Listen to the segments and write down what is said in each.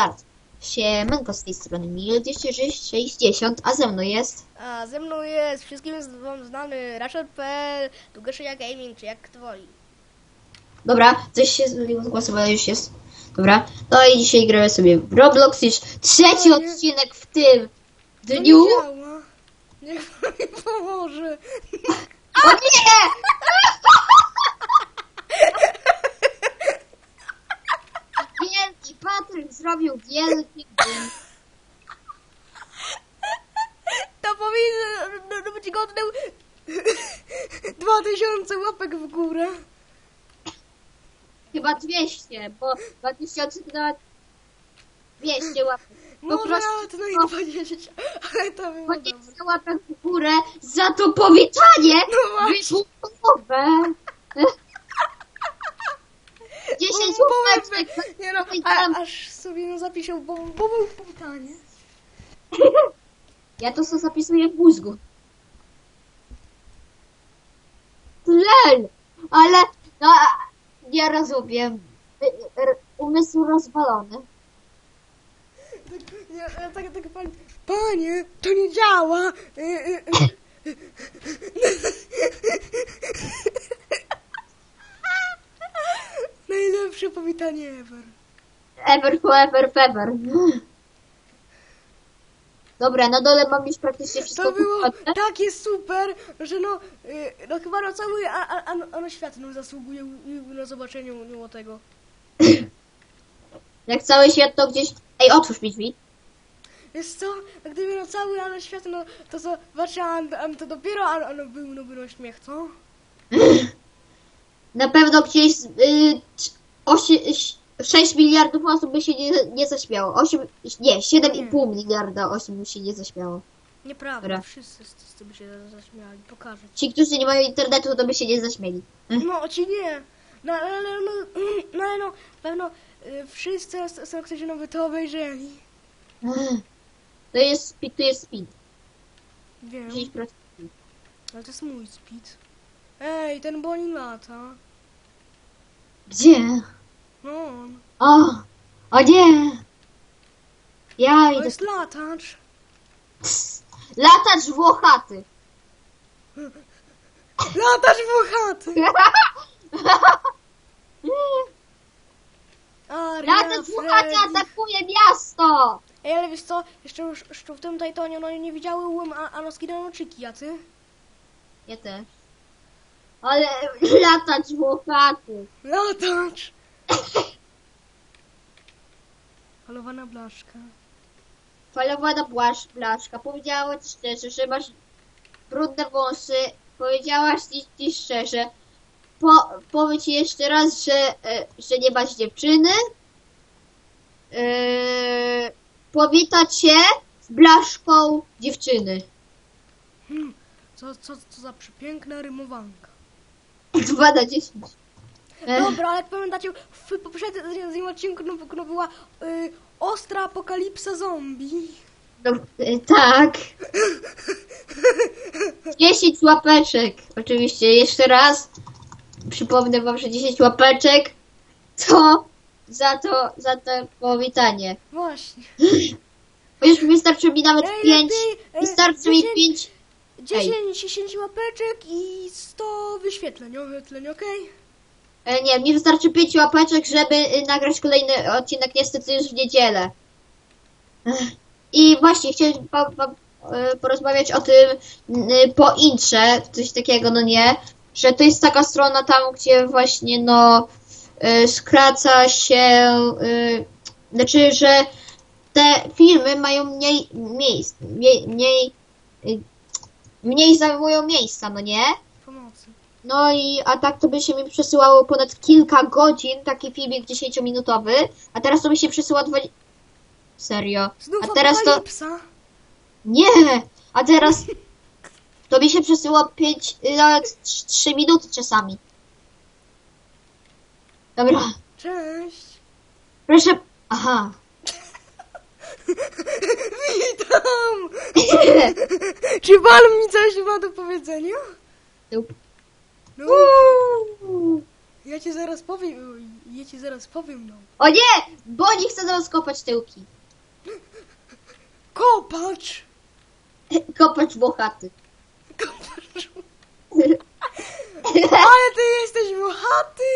start. Siemanko z tej strony Mil260, a ze mną jest... A ze mną jest wszystkim z wam znany Rashad.pl, Długaszyja Gaming, czy jak kto woli. Dobra, coś się zmieniło ale już jest. Dobra, no i dzisiaj gramy sobie w Roblox, już trzeci O nie. odcinek w tym No dniu. nie działa. Niech pan mi pomoże. O nie! Patryk zrobił wielki bum. To powinien no, no, być godny 2000 łapek w górę. Chyba 200, bo 2000 to nawet 200 łapek. Po Może prostu nawet no i 20, ale to było dobre. 20 łapek w górę za to powitanie No właśnie. wybuchowe. 10 Bo- bo- łapeczek. Nie no, a, aż sobie no zapiszę, bo, bo był pytanie. Ja to sobie zapisuję w mózgu. Lel! Ale no, nie rozumiem. Y- y- Umysł rozwalony. Tak, nie, ale tak, tak, panie, panie, to nie działa. Najlepsze powitanie ever. Ever, forever, ever. Dobra, na dole mam już praktycznie wszystko To było poukładane. takie super, że no, y, no chyba na cały a, a, a, a świat no, zasługuje na zobaczenie mimo tego. Jak cały świat to gdzieś... Ej, otwórz mi drzwi. Wiesz co, gdyby na cały a na świat, no to zobaczyłam, to dopiero, a, a no był, no był śmiech, co? Na pewno gdzieś y, 6 miliardów osób by się nie, nie zaśmiało. 8, nie, 7,5 miliarda osób by się nie zaśmiało. Nieprawda, Dobra. wszyscy z, z tym się zaśmiali, pokażę ci. Którzy nie mają internetu, to by się nie zaśmieli. No, ci nie. No, ale, no, no, ale no, pewno y, wszyscy, z- którzy no by to obejrzeli. To jest speed, to jest speed. Wiem, 10%. ale to jest mój speed. Ej, ten Boni lata. Gdzie? No on. O! O nie! Ja To idę. jest latacz. Latacz włochaty. Latacz włochaty. Aria, Latacz włochaty Freddy. atakuje miasto! Ej, ale wiesz co, jeszcze już jeszcze w tym Titanie no nie widziałem a, a no skinanoczyki, a ty? Ja też. Ale latacz włochaty. Latacz. Halowana blaszka. Falowana błasz, blaszka. Powiedziała ci szczerze, że masz brudne włosy. Powiedziałaś ci, ci szczerze. Po, powiedz ci jeszcze raz, że, e, że nie masz dziewczyny. E, powitać się z blaszką dziewczyny. Hmm, co, co, co za przepiękna rymowanka. 2 na 10. E, Dobra, ale pamiętacie, w poprzednim odcinku no, no była y, ostra apokalipsa zombie. no, e, tak. 10 łapeczek. Oczywiście, jeszcze raz. Przypomnę wam, że 10 łapeczek to za to, za to powitanie. Właśnie. Bo już wystarczy mi nawet Ej, 5. lepiej, e, Wystarczy mi 10 5. 10, 10 łapeczek i 100 wyświetleń, oświetleń, okej? E, nie, mi wystarczy 5 łapeczek, żeby y, nagrać kolejny odcinek, niestety już w niedzielę. Ech. I właśnie chciałem e, porozmawiać o tym y, po intrze, coś takiego, no nie, że to jest taka strona tam, gdzie właśnie no y, skraca się, znaczy, że te filmy mają mniej miejsc, mniej, mniej, mniej zajmują miejsca, no nie? Pomocy. No i a tak to by się mi przesyłało ponad kilka godzin, taki filmik 10-minutowy, a teraz to mi się przesyła 20... Serio. Znów A teraz to... apokalipsa. Nie! A teraz to mi się przesyła 5, nawet 3 minuty czasami. Dobra, Cześć. proszę... Aha. Witam. Czy pan mi coś ma do powiedzenia? Nope. No. Uuu. Ja ci zaraz powiem, ja ci zaraz powiem, no. O nie! Boni chce nas kopać tyłki. Kopacz! Kopać włochaty. Kopacz! Ale ty jesteś bohaty!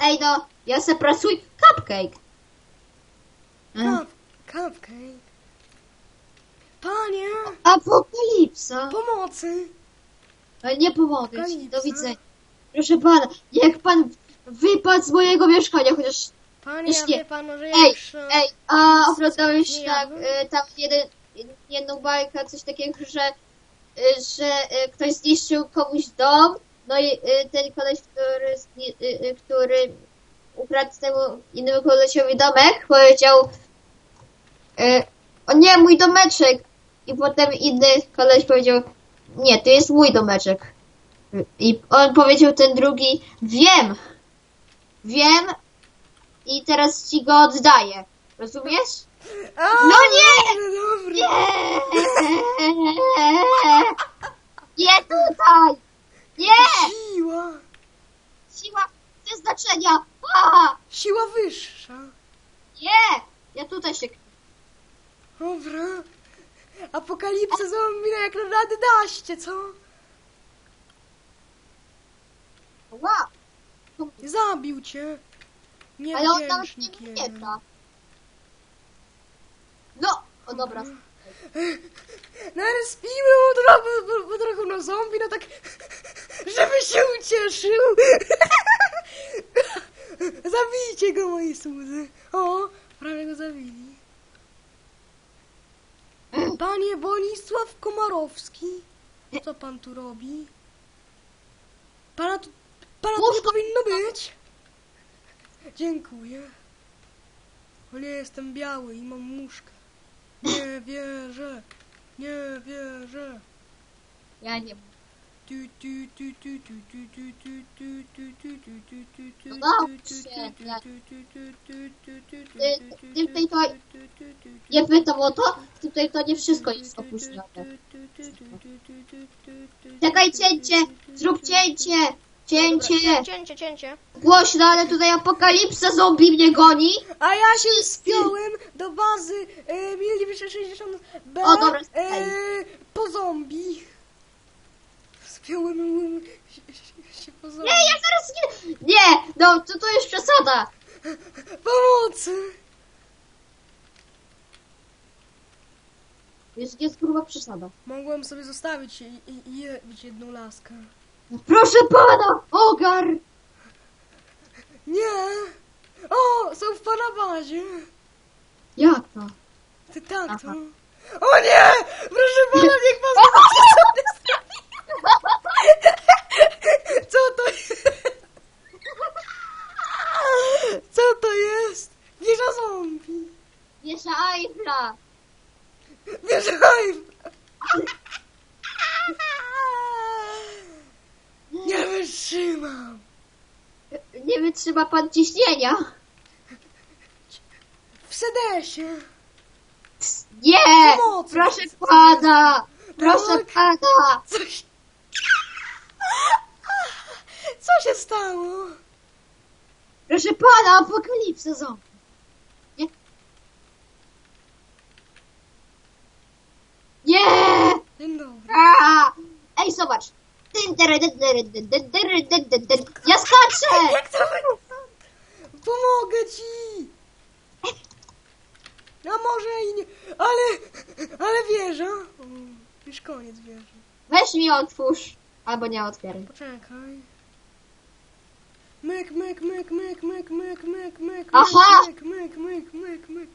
Ej no, ja se pracuj. Cupcake. Cup, cupcake. Panie, Apokalipsa. pomocy! Ale nie pomogę ci. Do widzenia. Proszę pana, jak pan wypadł z mojego mieszkania, chociaż... Panie, Już nie. pan, że ja Ej, już... e, ej, a oglądałeś tak, y, tam jeden, jedną bajkę, coś takiego, że, y, że y, ktoś zniszczył komuś dom, no i y, ten koleś, który, y, y, który ukradł temu innemu kolesiowi domek, powiedział o nie, mój domeczek! I potem inny koleś powiedział nie, to jest mój domeczek. I on powiedział ten drugi, wiem, wiem i teraz ci go oddaję. Rozumiesz? No nie! Dobry, dobry. Nie! Nie tutaj! Nie! Siła! Siła bez znaczenia! A! Siła wyższa. Nie! Ja tutaj się... Dobra. Apokalipsa zombie jak na 11, co? Ła! Zabił cię. Ale on nawet nie pamięta. No! O dobra. No bo, bo trochę na zombie, no tak, żeby się ucieszył. Zabijcie go, moi słudzy. O, prawie go zabili. Panie Bonisław Komarowski, co pan tu robi? Pana tu, pana tu nie powinno być. Dziękuję. O nie, jestem biały i mam muszkę. Nie wierzę. Nie wierzę. Ja nie... Gdyby tutaj to nie pytało to, tutaj to nie wszystko jest opuszczone. Czekaj, cięcie! Zrób cięcie! Cięcie! Cięcie, cięcie. Głośno, ale tutaj apokalipsa zombie mnie goni. A ja się spiąłem do bazy y, 60 b O, dobra, y, po zombie. Spiąłem się. Nie, ja zaraz nie... Nie! No, to, to już przesada! Pomocy! Jest, jest gruba przesada. Mogłem sobie zostawić i, i, i jeść jedną laskę. Proszę pana! Ogar! Nie! O, są w pana bazie. Jak to? Ty tak to. Aha. O nie! Proszę pana, niech pan zobaczy, co to jest? Co to jest? Wieża zombie. Wiesza Eiffla! Wieża Eiffla. Nie wytrzymam. Nie wytrzyma pan ciśnienia! W sedesie. Nie! Pomocy! Proszę pana! Proszę Tak. pana! Coś... Co się stało? Proszę pana, apokalipsa zombie! Nie! Nie! Dzień dobry. A! Ej, zobacz! Ja skaczę! Jak to wygląda? Pomogę ci! A może i nie, ale, ale wieża. O, już koniec wieży. Weź mi otwórz. Albo nie otwieraj. Poczekaj. Myk, myk, myk, myk, myk, myk, myk, myk, Aha! myk, myk, myk, myk, myk,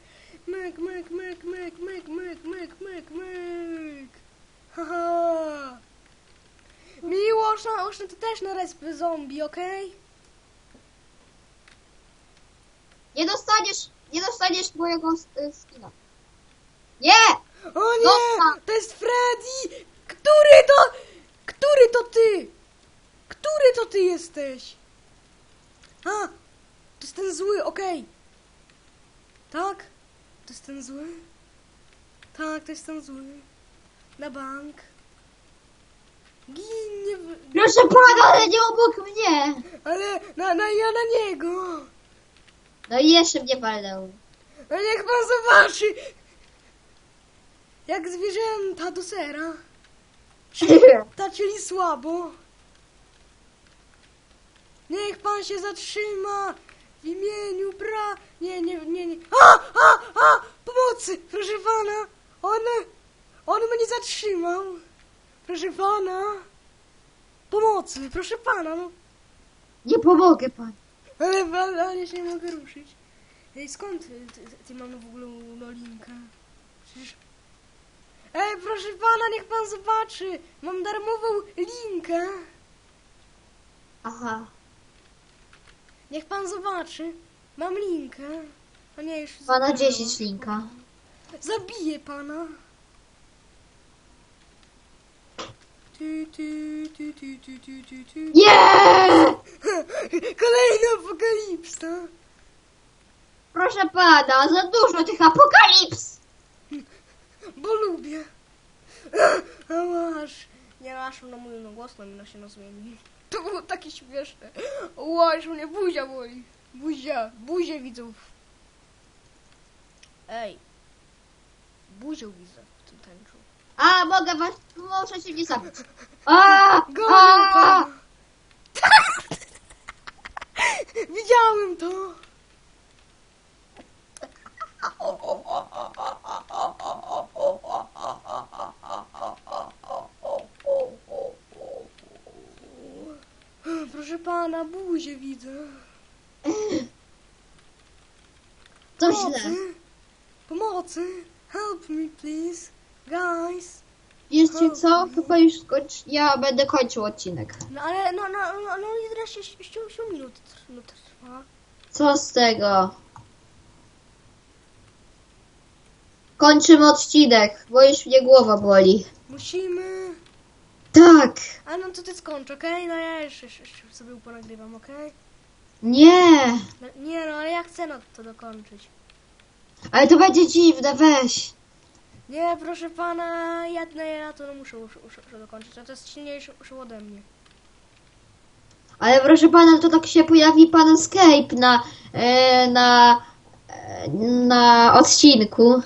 myk, myk, myk, myk, myk, myk, myk, myk, myk. Haha. Miłosz, no, już ty też na respy zombie, okej? Nie dostaniesz, nie dostaniesz mojego y, skina. Nie! O nie! To jest Freddy! Który to... Który to ty? Który to ty jesteś? A! To jest ten zły, okej. Tak? To jest ten zły? Tak, to jest ten zły. Na bank. Ginie, w- Proszę pana, ale nie obok mnie! ale na, na, ja na niego. No i jeszcze mnie walnął. No niech pan zobaczy. Jak zwierzęta do sera. Ta, czyli słabo. Niech pan się zatrzyma w imieniu pra... Nie, nie, nie, nie. A, a, a! Pomocy! Proszę pana! On... On mnie zatrzymał. Proszę pana. Pomocy! Proszę pana, no. Nie pomogę pan. Ale, ale, ale się nie mogę ruszyć. Ej, skąd ty, ty, ty mam w ogóle linkę? Przecież... Ej, proszę pana, niech pan zobaczy! Mam darmową linkę! Aha. Niech pan zobaczy! Mam linkę! A nie, już... Pana zabrała. 10 linka. Zabiję pana! Ty, ty, ty, ty, ty, ty, ty, ty. Nie! Kolejny apokalipsa! Proszę pana, za dużo tych apokalips! Bo lubię. A masz. Nie masz na mój no głos, na mnie się no zmieni. To było takie śmieszne. Łaż mnie buzia boli. Buzia, buzię widzów. Ej. Buzię widzę w tym tęczu. A, mogę was, muszę się nie zabić. A, Gonię a, pana. Widziałem to. Proszę pana, buzię widzę. to źle. Pomocy! Help me, please! Guys! Wiecie co? Chyba już skończ... Ja będę kończył odcinek. No ale, no, no, no, no 11 7 minut tr- no, trwa. Co z tego? Kończymy odcinek, bo już mnie głowa boli. Musimy... Tak! A no to ty skończ, okej? No ja jeszcze, jeszcze, sobie ponagrywam, okej? Nie! No, nie no, ale ja chcę no to dokończyć. Ale to będzie dziwne, weź. Nie, proszę pana, ja, no, ja to no muszę, muszę, muszę, muszę dokończyć, a to jest silniejsze ode mnie. Ale proszę pana, to tak się pojawi pan Escape na, e, na, e, na odcinku.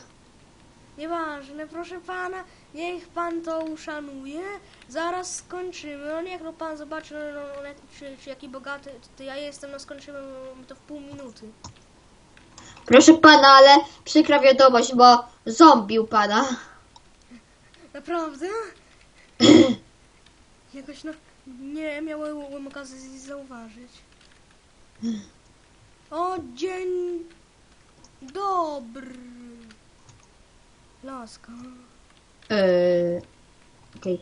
Nieważne, proszę pana, niech pan to uszanuje. Zaraz skończymy. No niech no pan zobaczy, no, no, no, czy, czy jaki bogaty to ja jestem, no skończymy to w pół minuty. Proszę pana, ale przykra wiadomość, bo zombił pana. Naprawdę? Jakoś no, nie miałem okazji zauważyć. O, dzień dobry. Laska, Eee, okej.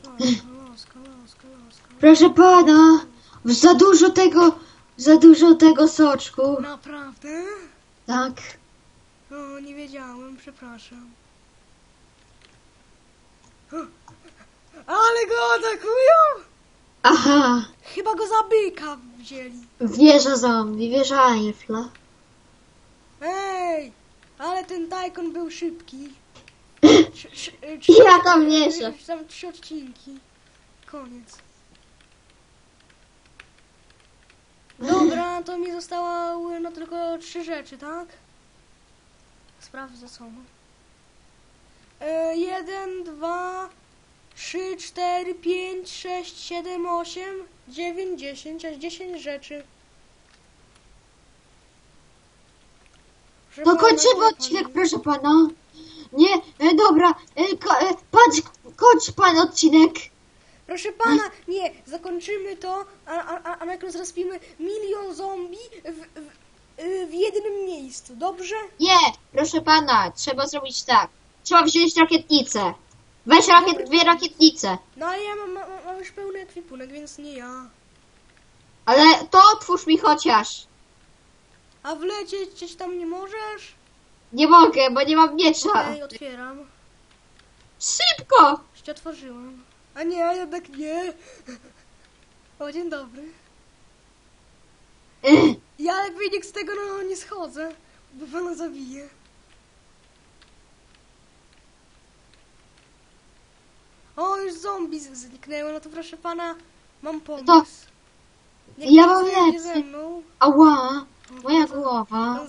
Proszę pana, za dużo tego, za dużo tego soczku. Naprawdę? Tak. O, nie wiedziałem, przepraszam. Ale go atakują! Aha, Chyba go za byka wzięli. wieża zombie, wieża Eiffla. Ej! Ale ten Tajkon był szybki. Trzy, trzy, Ja tam wierzę. Tam trzy odcinki. Koniec. Dobra, to mi zostało no tylko trzy rzeczy, tak? Sprawdzę co. E, jeden, dwa, trzy, cztery, pięć, sześć, siedem, osiem, dziewięć, dziesięć, aż dziesięć rzeczy. Proszę No pana, kończymy odcinek, proszę pana. Nie, e, dobra, e, ko, e, patrz, kończ pan odcinek. Proszę pana, nie, zakończymy to, a, a, a, a najpierw milion zombie w, w, y, w jednym miejscu, dobrze? Nie, proszę pana, trzeba zrobić tak. Trzeba wziąć rakietnicę. Weź rakiet, dwie rakietnice. No ale ja mam, mam, mam już pełny ekwipunek, więc nie ja. Ale to otwórz mi chociaż. A wlecieć gdzieś tam nie możesz? Nie mogę, bo nie mam miecza. Okej, otwieram. Szybko! Już cię otworzyłem. A nie, jednak nie. O, dzień dobry. Ech, Ja jak wynik z tego no nie schodzę, bo pana zabiję. O, już zombie z- zniknęło, no to proszę pana, mam pomysł. To- Niech ja mam zjedzie lepszy. ze mną. Ała, moja głowa. Pan.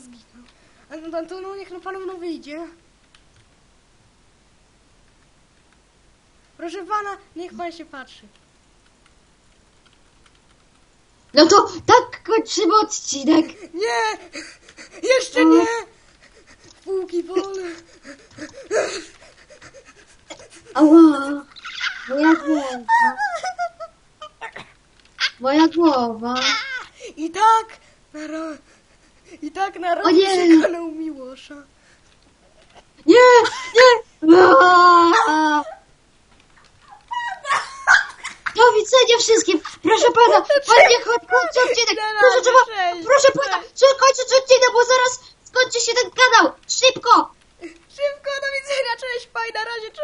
A no to no, niech no panu no wyjdzie. Proszę pana, niech pan się patrzy. No to tak kończymy odcinek. Nie! Jeszcze nie! Półki wolne. Ała, moja głowa. Moja głowa. I tak na. I tak na rok O nie! przekonał Miłosza. Nie, nie. Aaaa. Do widzenia wszystkim. Proszę pana, pan niech kończy odcinek. Proszę, trzeba, proszę pana, trzeba kończyć odcinek, bo zaraz skończy się ten kanał. Szybko. Szybko, do widzenia, cześć, paj, na razie, cześć!